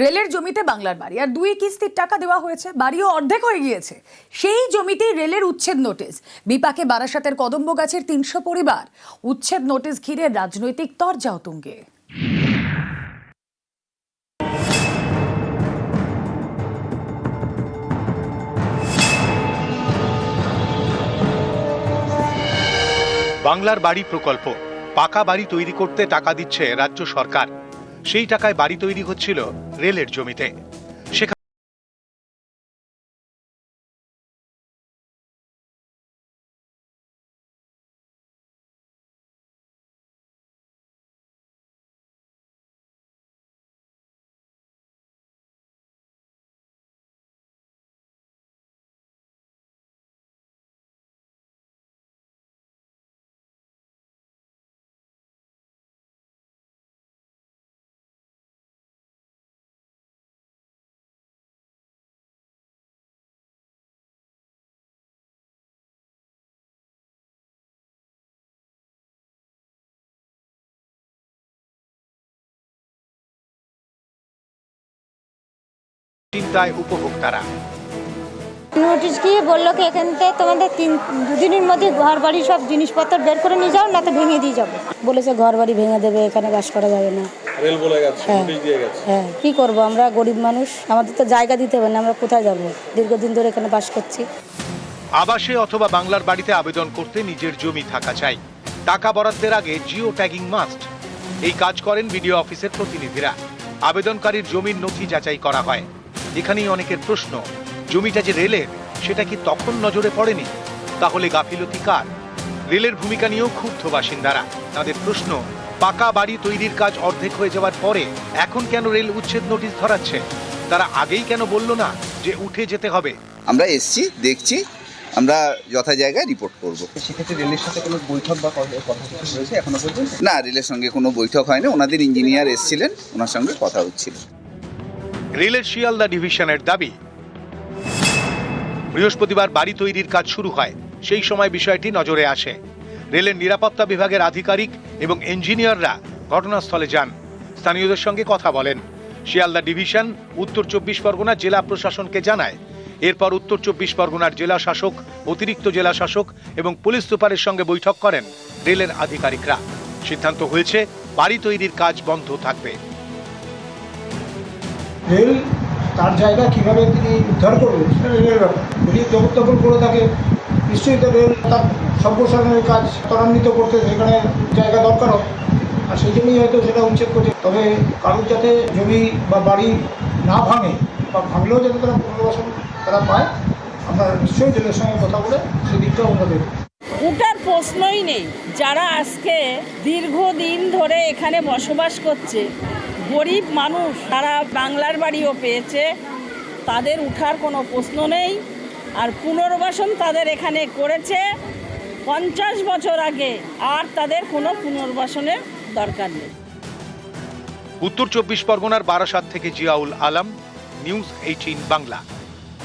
রেলের জমিতে বাংলার বাড়ি। আর দুই কিস্তির টাকা দেওয়া হয়েছে, বাড়িও অর্ধেক হয়ে গিয়েছে। সেই জমিতেই রেলের উচ্ছেদ নোটিশ। বিপাকে বারাসাতের কদম্ব গাছের তিনশো পরিবার। উচ্ছেদ নোটিশ ঘিরে রাজনৈতিক তরজাও তুঙ্গে বাংলার বাড়ি প্রকল্প। পাকা বাড়ি তৈরি করতে টাকা দিচ্ছে রাজ্য সরকার। সেই টাকায় বাড়ি তৈরি হচ্ছিল রেলের জমিতে। চিন্তায় উপভোক্তারা। নোটিশ দিয়ে বলল কি এখান থেকে তোমাদের তিন দুদিনের মধ্যে ঘর বাড়ি সব জিনিসপত্র বের করে নিয়ে যাও না তো ভেঙে দিয়ে যাব। বলেছে ঘর বাড়ি ভেঙে দেবে এখানে বাস করা যাবে না। রেল বলে গেছে হ্যাঁ। নোটিশ দিয়ে গেছে। হ্যাঁ কি করব? আমরা গরিব মানুষ আমাদের তো জায়গা দিতে হবে না আমরা কোথায় যাব? দীর্ঘদিন ধরে এখানে বাস করছি। আবাসে অথবা বাংলার বাড়িতে আবেদন করতে নিজের জমি থাকা চাই। টাকা বরাদ্দের আগে জিও ট্যাগিং মাস্ট। এই কাজ করেন বিডিও অফিসের প্রতিনিধিরা। আবেদনকারীর জমির নথি যাচাই করা হয়। এখানেই অনেকের প্রশ্ন জমিটা যে রেলের সেটা কি তখন নজরে পড়েনি? তাহলে গাফিলতি কার? রেলের ভূমিকা নিয়েও ক্ষুব্ধ বাসিন্দারা। তাদের প্রশ্ন পাকা বাড়ি তৈরির কাজ অর্ধেক হয়ে যাওয়ার পরে এখন কেন রেল উচ্ছেদ নোটিশ ধরাচ্ছে? তারা আগেই কেন বলল না যে উঠে যেতে হবে? আমরা এসছি দেখছি আমরা যথা জায়গায় রিপোর্ট করব। সেক্ষেত্রে রেলের সাথে কোনো বৈঠক বা কথা হয়েছে এখনও পর্যন্ত? না রেলের সঙ্গে কোনো বৈঠক হয়নি। ওনাদের ইঞ্জিনিয়ার এসছিলেন ওনার সঙ্গে কথা হচ্ছিল। রেলের শিয়ালদা ডিভিশনের দাবি। বৃহস্পতিবার বাড়ি তৈরির কাজ শুরু হয়, সেই সময় বিষয়টি নজরে আসে। রেলের নিরাপত্তা বিভাগের আধিকারিক এবং ইঞ্জিনিয়াররা ঘটনাস্থলে যান। স্থানীয়দের সঙ্গে কথা বলেন। শিয়ালদা ডিভিশন উত্তর চব্বিশ পরগনা জেলা প্রশাসনকে জানায়, এরপর উত্তর চব্বিশ পরগনার জেলা শাসক, অতিরিক্ত জেলা শাসক এবং পুলিশ সুপারের সঙ্গে বৈঠক করেন রেলের আধিকারিকরা। সিদ্ধান্ত হয়েছে, বাড়ি তৈরির কাজ বন্ধ থাকবে। রেল, তার জায়গা কীভাবে তিনি উদ্ধার করবেন সেটা রেলের ব্যাপার যদি জবরদখল করে থাকে নিশ্চয়ই তো রেল তার সম্প্রসারণের কাজ ত্বরান্বিত করতে সেখানে জায়গা দরকার হয় আর সেই জন্যই হয়তো সেটা উচ্ছেদ করছে। তবে কারোর যাতে জমি বা বাড়ি না ভাঙে বা ভাঙলেও যাতে তারা পুনর্বাসন তারা পায়, আমরা নিশ্চয়ই রেলের সঙ্গে কথা বলে সেই দিকটাও আমরা দেখব। ওটার প্রশ্নই নেই। যারা আজকে দীর্ঘদিন ধরে এখানে বসবাস করছে গরিব মানুষ তারা বাংলার বাড়িও পেয়েছে, তাদের উঠার কোনো প্রশ্ন নেই, আর পুনর্বাসন তাদের এখানে করেছে। পঞ্চাশ বছর আগে আর তাদের কোনো পুনর্বাসনের দরকার নেই। উত্তর চব্বিশ পরগনার বারাসাত থেকে জিয়াউল আলম, নিউজ এইটিন বাংলা।